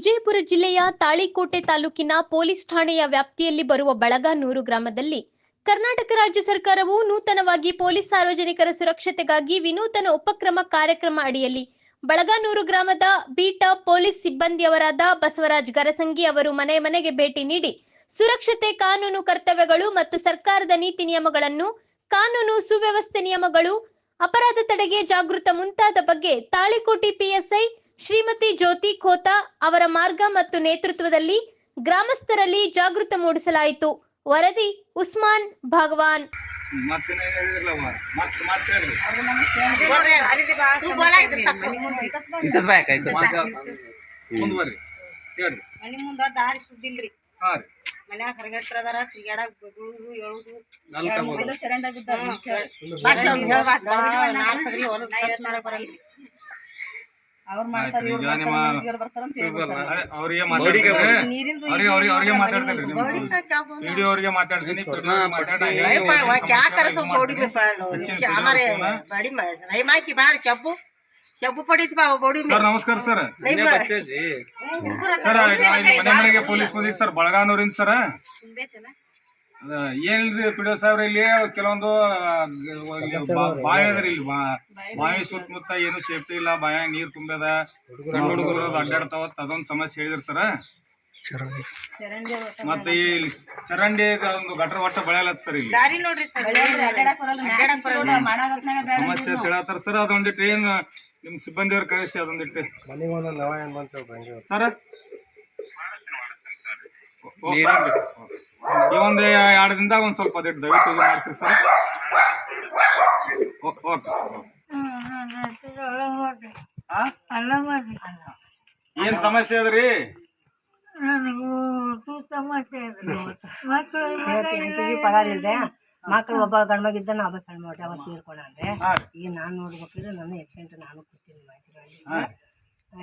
ವಿಜಯಪುರ ಜಿಲ್ಲೆಯ ತಾಳಿಕೋಟೆ ತಾಲೂಕಿನ ಪೊಲೀಸ್ ಠಾಣೆಯ ವ್ಯಾಪ್ತಿಯಲ್ಲಿ ಬರುವ ಬಳಗಾನೂರು ಗ್ರಾಮದಲ್ಲಿ ಕರ್ನಾಟಕ ರಾಜ್ಯ ಸರ್ಕಾರವು ನೂತನವಾಗಿ ಪೊಲೀಸ್ ಸಾರ್ವಜನಿಕರ ಸುರಕ್ಷತೆಗಾಗಿ ವಿನೂತನ ಉಪಕ್ರಮ ಕಾರ್ಯಕ್ರಮ ಅಡಿಯಲ್ಲಿ ಬಳಗಾನೂರು ಗ್ರಾಮದ ಬೀಟ ಪೊಲೀಸ್ ಸಿಬ್ಬಂದಿಯವರಾದ ಬಸವರಾಜ್ ಗರಸಂಗಿ ಅವರು ಮನೆ ಮನೆಗೆ ಭೇಟಿ ನೀಡಿ ಸುರಕ್ಷತೆ ಕಾನೂನು ಕರ್ತವ್ಯಗಳು ಮತ್ತು ಸರ್ಕಾರದ ನೀತಿ ನಿಯಮಗಳನ್ನು, ಕಾನೂನು ಸುವ್ಯವಸ್ಥೆ ನಿಯಮಗಳು, ಅಪರಾಧ ತಡೆಗೆ ಜಾಗೃತ ಮುಂತಾದ ಬಗ್ಗೆ ತಾಳಿಕೋಟಿ ಪಿಎಸ್ಐ ಶ್ರೀಮತಿ ಜ್ಯೋತಿ ಖೋತಾ ಅವರ ಮಾರ್ಗ ಮತ್ತು ನೇತೃತ್ವದಲ್ಲಿ ಗ್ರಾಮಸ್ಥರಲ್ಲಿ ಜಾಗೃತ ಮೂಡಿಸಲಾಯಿತು ವರದಿ ಉಸ್ಮಾನ್ ಭಗವಾನ್ ಮನಿ ಮುಂದ ದಾರಿ ಸುದ್ದಿಲ್ರಿ ಮನ್ಯಾಗ ಹೊರಗಟ್ರ ಅದಾರ. ಚರಂಡ ಬಿದ್ದಾರ ಅವ್ರ ಮಾಡ್ತಾರ ಇವ್ರ್ ಈಗ ನಿಮ್ಮ ಮಾಡ್ತಾರ, ಇವ್ರ್ ಬರ್ತಾರ ಅಂತ ಹೇಳ್ಬಿಡ್ತಾರ. ಅರೆ, ಅವ್ರಿಗೆ ಮಾತಾಡ್ತೀನಿ ನೀರಿಂದು ಅವ್ರಿಗೆ ಅವ್ರಿಗೆ ಅವ್ರಿಗೆ ಮಾತಾಡ್ತೀನಿ ವಿಡಿಯೋ ಅವ್ರಿಗೆ ಮಾತಾಡ್ತೀನಿ ಶಬ್ಬು ಪಡೀತಿ ಬಾ ಬೋಡಿ ಸರ್ ನಮಸ್ಕಾರ ಸರ್ ಸರ್ ಇಲ್ಲಿ ಮನೆ ಮನೆಗೆ ಪೊಲೀಸ್ ಬಂದಿದ್ದು ಸರ್ ಬಳಗಾನೂರಿಂದ ಸರ್ ಅದ ಏನಿಲ್ರಿ ಪಿಡಿಯೋ ಸಾಹೇಬ್ರ ಇಲ್ಲಿ ಕೆಲವೊಂದು ಆ, ಇಲ್ಲಿ ಬಾ- ಬಾವಿ ಅದ್ರಿ ಇಲ್ಲಿ ಬಾವಿ ಸುತ್ತಮುತ್ತ ಏನು ಸೇಫ್ಟಿ ಇಲ್ಲ ಬಾಯಾಗ ನೀರ್ ತುಂಬದ ಸಣ್ಣ ಹುಡುಗರು ಅಡ್ಡಾಡ್ತಾವ ಅದೊಂದು ಸಮಸ್ಯೆ ಹೇಳಿದ್ರಿ ಸರ್ ಮತ್ತ ಮತ್ತೆ ಈ ಚರಂಡಿ ಒಂದು ಗಟ್ರ ಒಟ್ಟ ಬೆಳೆಯಲತ್ ಸರ್ ಇಲ್ಲಿ. ಸಮಸ್ಯೆ ತಿಳತ್ತಾರ ಸರ್ ಅದೊಂದಿಟ್ಟು ಏನ್ ನಿಮ್ ಸಿಬ್ಬಂದಿಯವ್ರ ಕಳಿಸಿ ಅದೊಂದಿಟ್ಟು. ಸರ್ ಈ ಒಂದು ಎರಡು ದಿನದಾಗ ಒಂದ್ ಸ್ವಲ್ಪ ದೊಡ್ಡ ದಯವಿಟ್ಟು ಇದು ಮಾಡಿಸಿ ಸರ್ ಓಕೆ ಸರ್ ಓಕೆ. ಆ? ಏನ್ ಸಮಸ್ಯೆ ಅದ್ರಿ ಪಗಾರ ಇಲ್ದೆ ಮಕ್ಳು ಒಬ್ಬ ಗಂಡ ಮಗ ಇದ್ದಾನ ಒಬ್ಬ ಹೆಣ್ಣು ಅವತ್ತು ಅವ ತೀರ್ಕೊಂಡ್ರೆ. ಈಗ ನಾನು ನೋಡ್ಬೇಕಿದ್ರೆ ನನ್ನ ಎಕ್ಸಿಡೆಂಟ್ ನಾನು ಕೂತೀನಿ ಹಾ.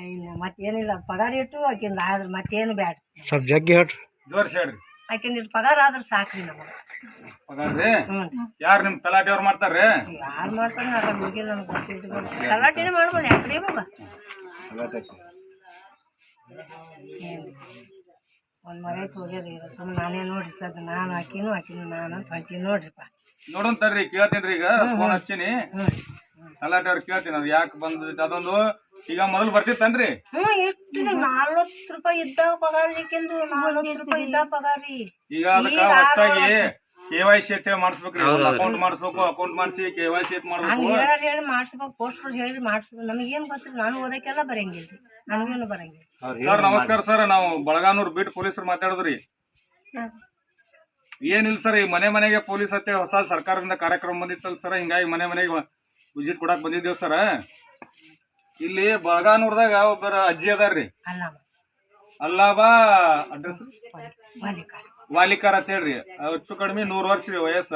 ಇನ್ನು ಮತ್ತೇನಿಲ್ಲ ಪಗಾರ ಇಟ್ಟು ಆಕಿಂದ ಆದ್ರೆ ಮತ್ತೇನು ಬ್ಯಾಡ ಸ್ವಲ್ಪ ಜಗ್ಗಿ ಹೇಳ್ರಿ ಜೋರ್ಸಿ ಹೇಳ್ರಿ ಆಕಿಂದ ಇಟ್ಟು ಪಗಾರ ಆದ್ರೆ ಸಾಕ್ರಿ ನಮಗೆ. ಪಗಾರ್ರಿ ಯಾರು ನಿಮ್ ತಲಾಟಿಯವ್ರು ಮಾಡ್ತಾರೆ ಯಾರು ಮಾಡ್ತಾರೆ ಅದ್ರ ಬಗ್ಗೆ ನಮ್ಗೆ ಗೊತ್ತಿಟ್ಟು ತಲಾಟಿನೇ ಮಾಡ್ಬೋದು ಯಾಕ್ರಿ ಬಾಬಾ ಒಂದು ಮರ ಐತೆ ಈಗ ಸುಮ್ಮನೆ ನಾನೇ ನೋಡ್ರಿ ಸದ್ ನಾನು ಹಾಕಿನು ಆಕಿನೂ ನಾನು ಅಂತ ಹೊಂಟೀನಿ ನೋಡ್ರಿಪ್ಪ. ನೋಡೋಣ ತಡ್ರಿ ಕೇಳ್ತೀನಿ ಈಗ ಫೋನ್ ಹಚ್ಚೀನಿ. ಹ್ಞೂ ತಲಾಟಿಯವ್ರು ಕೇಳ್ತೀನಿ ಅದು ಯಾಕೆ ಬಂದ ಅದೊಂದು ಈಗ ಮೊದಲು ಬರ್ತಿತ್ತನ್ರಿ? ಹ್ಮ್ ಎಷ್ಟು ನಲ್ವತ್ತು ರೂಪಾಯಿ ಇದ್ದ ಪಗಾರ ಏಕೆಂದು ನಲ್ವತ್ತು ರೂಪಾಯಿ ಇದ್ದ ಪಗಾರಿ ಈಗ ಅದಕ್ಕ ಹೊಸದಾಗಿ ಕೆ ವೈ ಸಿ ಅಂತೇಳಿ ಮಾಡಿಸ್ಬೇಕ್ರಿ. ಅಕೌಂಟ್ ಮಾಡಿಸ್ಬೇಕು ಅಕೌಂಟ್ ಮಾಡಿಸಿ ಕೆ ವೈ ಸಿ ಅಂತ ಹಂಗೆ ಮಾಡ್ಬೇಕು ಹೇಳಿ ಹೇಳಿ ಮಾಡಿಸ್ಬೇಕು ಪೋಸ್ಟರ್ ಹೇಳಿ ಮಾಡಿಸ್ಬೇಕು. ನಮಗೇನು ಗೊತ್ತಿಲ್ಲ ನಾನು ಓದಕ್ಕೆಲ್ಲ ಬರಂಗಿಲ್ಲ ನಮಗೇನು ಬರಂಗಿಲ್ಲ. ಸರ್ ನಮಸ್ಕಾರ ಸರ್. ನಾವು ಬಳಗಾನೂರ್ ಬೀಟ್ ಪೊಲೀಸರು ಮಾತಾಡಿದ್ರಿ. ಏನಿಲ್ಲ ಸರ್ ಈ ಮನೆ ಮನೆಗೆ ಪೊಲೀಸ್ ಅಂತೇಳಿ ಹೊಸ ಸರ್ಕಾರದಿಂದ ಕಾರ್ಯಕ್ರಮ ಬಂದಿತ್ತಲ್ಲ ಸರ್. ಹಿಂಗಾಗಿ ಮನೆ ಮನೆಗೆ ವಿಸಿಟ್ ಕೊಡಕ್ ಬಂದಿದ್ದೇವ್ ಸರ್. ಇಲ್ಲಿ ಬಳಗಾನೂರ್ದಾಗ ಒಬ್ಬರ ಅಜ್ಜಿ ಅದಾರ್ರಿ. ಅಲ್ಲ ಅಲ್ಲಾಬಾ ಅಡ್ರೆಸ್? ವಾಲಿಕಾರ. ಅಂತ ಹೇಳ್ರಿ. ಹೆಚ್ಚು ಕಡಿಮೆ ನೂರ್ ವರ್ಷ ರೀ ವಯಸ್ಸ.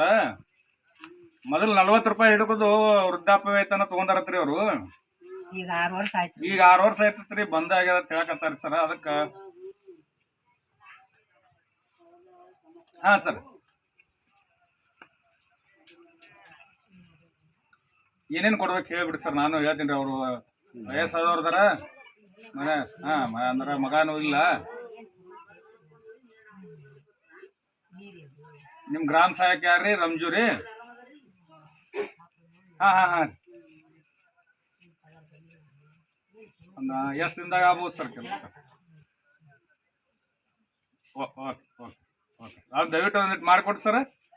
ಮೊದಲು ನಲ್ವತ್ತು ರೂಪಾಯಿ ಹಿಡ್ಕೋದು ವೃದ್ಧಾಪ್ಯ ವೇತನ ತಗೊಂಡಾರತ್ರಿ ಅವರು. ಈಗ ಆರು ವರ್ಷ ಆಯ್ತು. ಈಗ ಆರು ವರ್ಷ ಆಯ್ತತ್ರಿ ಬಂದ್ ಆಗ್ಯದ ಅಂತ ಹೇಳಕತ್ತಾರ ಸರ್ ಅದಕ್ಕ. ಹಾ ಸರ್. ಏನೇನ್ ಕೊಡ್ಬೇಕು ಹೇಳ್ಬಿಡಿ ಸರ್ ನಾನು ಹೇಳ್ತೀನಿ ರೀ ಅವರು. ವಯಸ್ಸಾದವ್ರದಾರ ಮನೆ ಹಾ ಅಂದ್ರೆ ಮಗನೂ ಇಲ್ಲ. ನಿಮ್ ಗ್ರಾಮ ಸಹಾಯಕ ಯಾರ್ರಿ? ರಂಜು ರೀ? ಹಾ ಹಾ ಹಾ. ಎಷ್ಟು ದಿನದಾಗ ಆಗ್ಬೋದು ಸರ್ ಕೆಲಸ? ಓಕೆ ಓಕೆ ಓಕೆ ಅದು ದಯವಿಟ್ಟು ಒಂದಿಟ್ಟು ಮಾಡಿಕೊಡಿ ಸರ್.